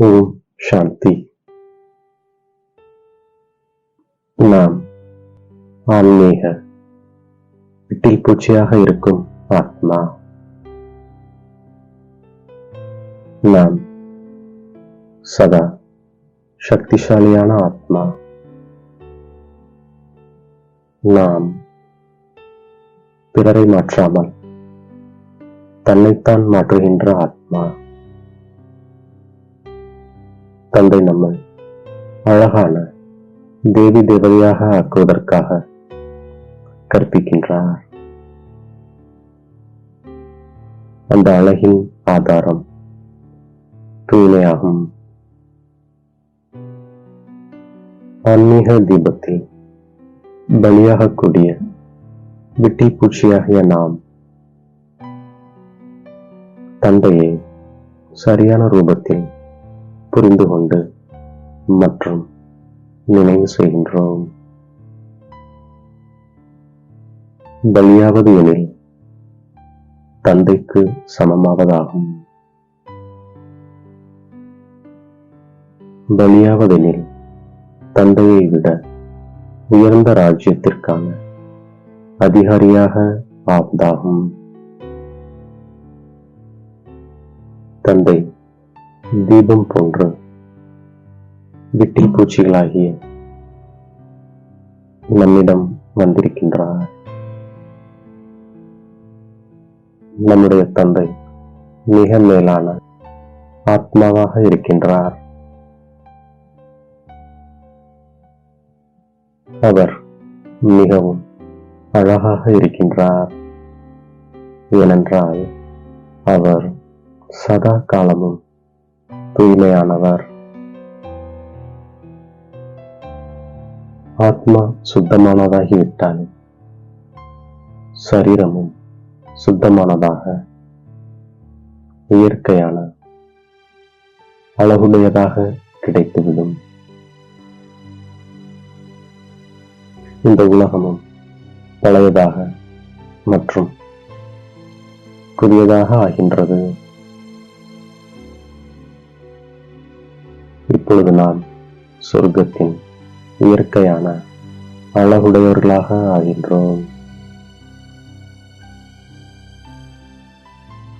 ஓம் சாந்தி. நாம் ஆன்மீக விட்டில் பூச்சியாக இருக்கும் ஆத்மா. நாம் சதா சக்திசாலியான ஆத்மா. நாம் பிறரை மாற்றாமல் தன்னைத்தான் மாற்றுகின்ற ஆத்மா. தந்தை நம்மை அழகான தேவி தேவதையாக ஆக்குவதற்காக கற்பிக்கின்றார். அந்த அழகின் ஆதாரம் தூய்மையாகும். ஆன்மீக தீபத்தில் பலியாகக்கூடிய விட்டி பூச்சியாகிய நாம் தந்தையை சரியான ரூபத்தில் புரிந்து கொண்டு மற்றும் நினைவு செய்கின்றோம். பலியாவது எனில் தந்தைக்கு சமமாவதாகும். பலியாவதெனில் தந்தையை விட உயர்ந்த ராஜ்யத்திற்கான அதிகாரியாக ஆவதாகும். தந்தை தீபம் போன்ற விட்டில் பூச்சிகளாகிய நம்மிடம் வந்திருக்கின்றார். நம்முடைய தந்தை மிக மேலான ஆத்மாவாக இருக்கின்றார். அவர் மிகவும் அழகாக இருக்கின்றார். ஏனென்றால் அவர் சதா காலமும் தூய்மையானவர். ஆத்மா சுத்தமானதாகிவிட்டால் சரீரமும் சுத்தமானதாக இயற்கையான அழகுடையதாக கிடைத்துவிடும். இந்த உலகமும் பழையதாக மற்றும் புதியதாக ஆகின்றது. இப்பொழுது நாம் சொர்க்கத்தின் இயற்கையான அழகுடையவர்களாக ஆகின்றோம்.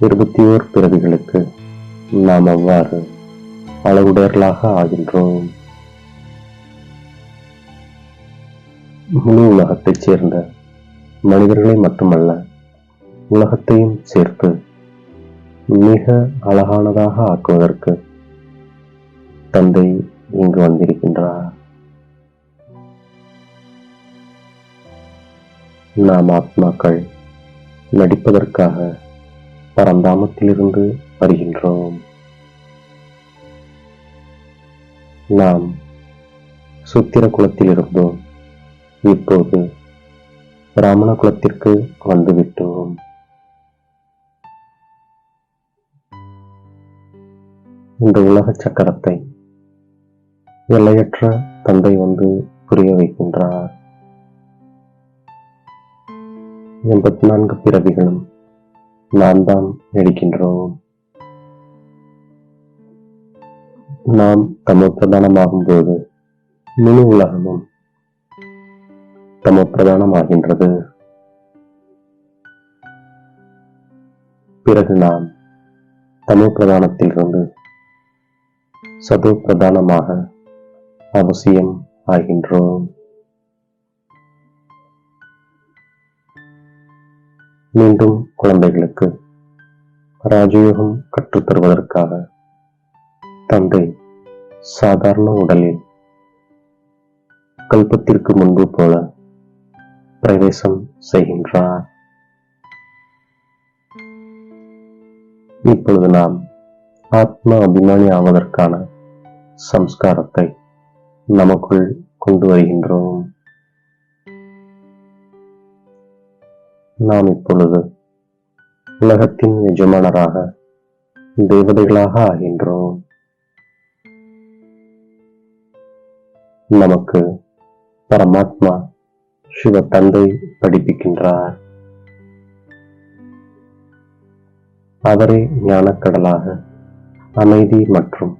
இருபத்தி ஓர் பிறவிகளுக்கு நாம் அவ்வாறு அழகுடையர்களாக ஆகின்றோம். முழு உலகத்தைச் சேர்ந்த மனிதர்களை மட்டுமல்ல உலகத்தையும் சேர்த்து மிக அழகானதாக ஆக்குவதற்கு தந்தை இங்கு வந்திருக்கின்றார். நாம் ஆத்மாக்கள் நடிப்பதற்காக பரந்தாமத்திலிருந்து வருகின்றோம். நாம் சுத்திர குலத்தில் இருந்தோம் இப்போது பிராமண குலத்திற்கு வந்துவிட்டோம். இந்த உலக சக்கரத்தை எல்லையற்ற தந்தை வந்து புரிய வைக்கின்றார். எண்பத்தி நான்கு பிறவிகளும் நாம் தான் எடுக்கின்றோம் நாம் தமப்பிரதானமாகும் போது முழு உலகமும் தமப்பிரதானமாகின்றது பிறகு நாம் தமிழ் பிரதானத்திலிருந்து சதோ பிரதானமாக அவசியம் ஆகின்றோம். மீண்டும் குழந்தைகளுக்கு ராஜயோகம் கற்றுத் தருவதற்காக தந்தை சாதாரண உடலில் கல்பத்திற்கு முன்பு போல பிரவேசம் செய்கின்றார். இப்பொழுது நாம் ஆத்ம அபிமானி ஆவதற்கான சம்ஸ்காரத்தை நமக்குள் கொண்டு வருகின்றோம். நாம் இப்பொழுது உலகத்தின் எஜமானராக தேவதைகளாக ஆகின்றோம். நமக்கு பரமாத்மா சிவ தந்தை படிப்பிக்கின்றார். அவரே ஞானக்கடலாக அமைதி மற்றும்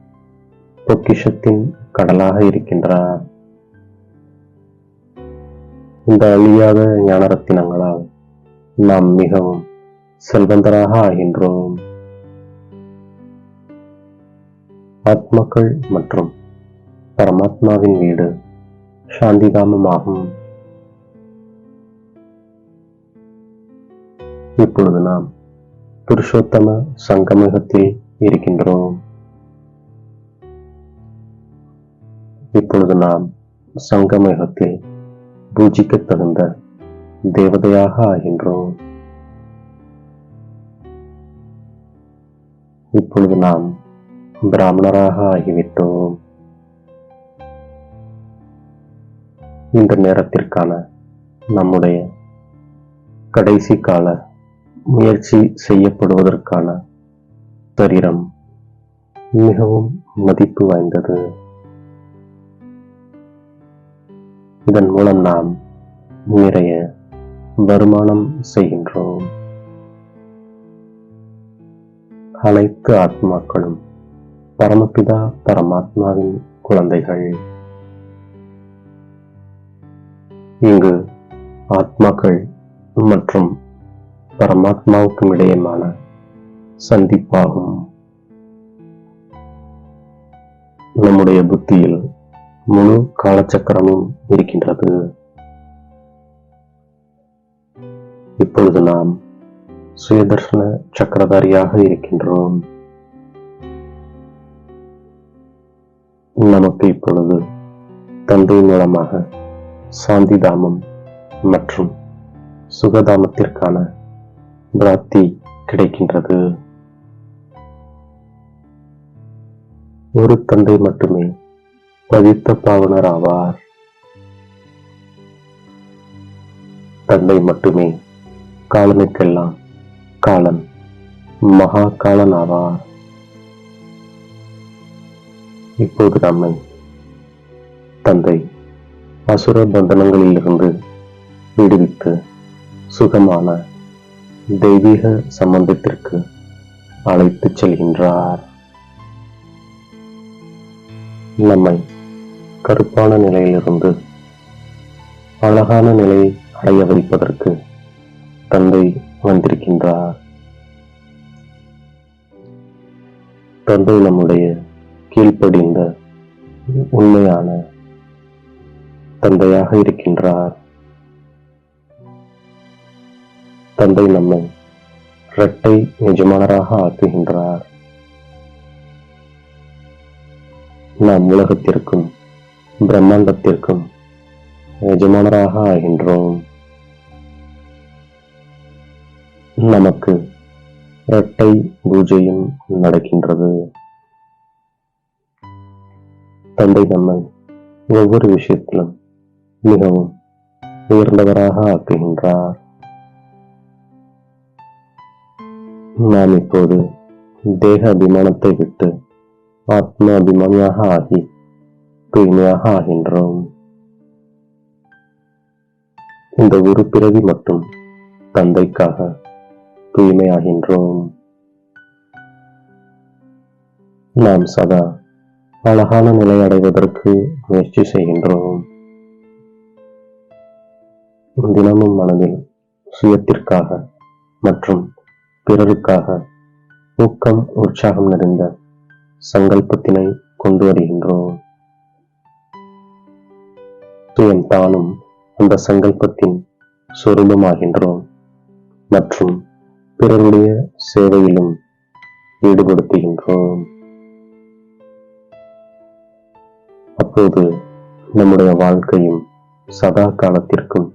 பொக்கிஷத்தின் கடலாக இருக்கின்றார். இந்த அழியாத ஞானரத்தினங்களால் நாம் மிகவும் செல்வந்தராக ஆகின்றோம். ஆத்மக்கள் மற்றும் பரமாத்மாவின் வீடு சாந்திதாமமாகும். இப்பொழுது நாம் புருஷோத்தம சங்கமகத்தில் இருக்கின்றோம். இப்பொழுது நாம் சங்கமேகத்தில் பூஜிக்க தகுந்த தேவதையாக ஆகின்றோம். இப்பொழுது நாம் பிராமணராக ஆகிவிட்டோம். இந்த நேரத்திற்கான நம்முடைய கடைசி கால முயற்சி செய்யப்படுவதற்கான தரிரம் மிகவும் மதிப்பு வாய்ந்தது. இதன் மூலம் நாம் நிறைய வருமானம் செய்கின்றோம். அனைத்து ஆத்மாக்களும் பரமபிதா பரமாத்மாவின் குழந்தைகள். இங்கு ஆத்மாக்கள் மற்றும் பரமாத்மாவுக்கும் இடையேமான சந்திப்பாகும். நம்முடைய புத்தியில் முழு காலச்சக்கரமும் இருக்கின்றது. இப்பொழுது நாம் சுயதர்ஷன சக்கரதாரியாக இருக்கின்றோம். நமக்கு இப்பொழுது தந்தை மூலமாக சாந்திதாமம் மற்றும் சுகதாமத்திற்கான பிராப்தி கிடைக்கின்றது. ஒரு தந்தை மட்டுமே பதித்த பாவனர் ஆவார் தந்தை மட்டுமே காலனுக்கெல்லாம் காலன் மகா காலன் ஆவார் இப்போது நம்மை தந்தை அசுர பந்தனங்களிலிருந்து விடுவித்து சுகமான தெய்வீக சம்பந்தத்திற்கு அழைத்துச் செல்கின்றார். நம்மை கருப்பான நிலையிலிருந்து அழகான நிலையை அடைய வைப்பதற்கு தந்தை வந்திருக்கின்றார். தந்தை நம்முடைய கீழ்ப்படிந்த உண்மையான தந்தையாக இருக்கின்றார். தந்தை நம்மை இரட்டை எஜமானராக ஆக்குகின்றார். நாம் உலகத்திற்கும் பிரம்மாண்டத்திற்கும் எஜமானராக ஆகின்றோம். நமக்கு இரட்டை பூஜையும் நடக்கின்றது. தந்தை நம்மை ஒவ்வொரு விஷயத்திலும் மிகவும் உயர்ந்தவராக ஆக்குகின்றார். நாம் இப்போது தேக அபிமானத்தை விட்டு ஆத்ம அபிமானியாக ஆகி தூய்மையாக ஆகின்றோம். இந்த ஒரு பிறவி மட்டும் தந்தைக்காக தூய்மையாகின்றோம். நாம் சதா அழகான நிலை அடைவதற்கு முயற்சி செய்கின்றோம். தினமும் மனதில் சுயத்திற்காக மற்றும் பிறருக்காக ஊக்கம் உற்சாகம் நிறைந்த சங்கல்பத்தினை கொண்டு வருகின்றோம். சுயம் தானும் அந்த சங்கல்பத்தின் சொருபமாகின்றோம் மற்றும் பிறருடைய சேவையிலும் ஈடுபடுத்துகின்றோம். அப்போது நம்முடைய வாழ்க்கையும் சதா காலத்திற்கும்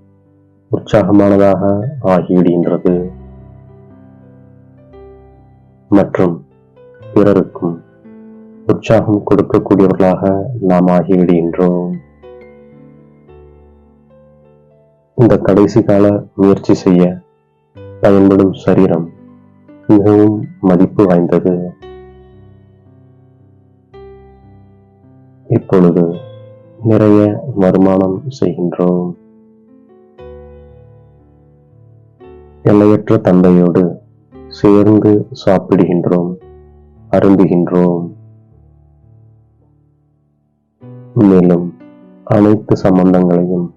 உற்சாகமானதாக ஆகிவிடுகின்றது. மற்றும் பிறருக்கும் உற்சாகம் கொடுக்கக்கூடியவர்களாக நாம் ஆகிவிடுகின்றோம் இந்த கடைசி கால முயற்சி செய்ய பயன்படும் சரீரம் மிகவும் மதிப்பு வாய்ந்தது. இப்பொழுது நிறைய வருமானம் செய்கின்றோம். எல்லையற்ற தந்தையோடு சேர்ந்து சாப்பிடுகின்றோம் அருந்துகின்றோம். மேலும் அனைத்து சம்பந்தங்களையும்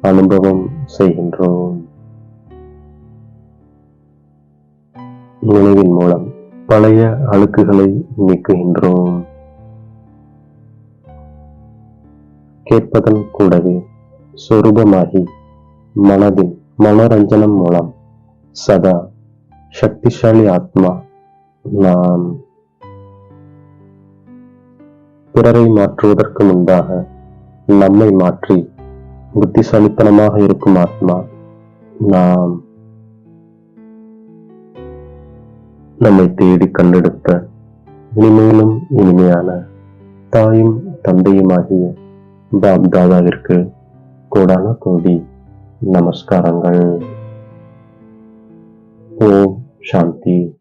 அனுபவம் செய்கின்றோம். நினைவின் மூலம் பழைய அழுக்குகளை நீக்குகின்றோம். கேட்பதன் கூடவே சொரூபமாகி மனதின் மனோரஞ்சனம் மூலம் சதா சக்திசாலி ஆத்மா நாம் பிறரை மாற்றுவதற்கு முன்பாக நம்மை மாற்றி புத்திசாலித்தனமாக இருக்கும் ஆத்மா. நாம் நம்மை தேடி கண்டெடுத்த இனிமேலும் இனிமையான தாயும் தந்தையுமாகிய பாப் தாதாவிற்கு கோடான கோடி நமஸ்காரங்கள். ஓம் சாந்தி.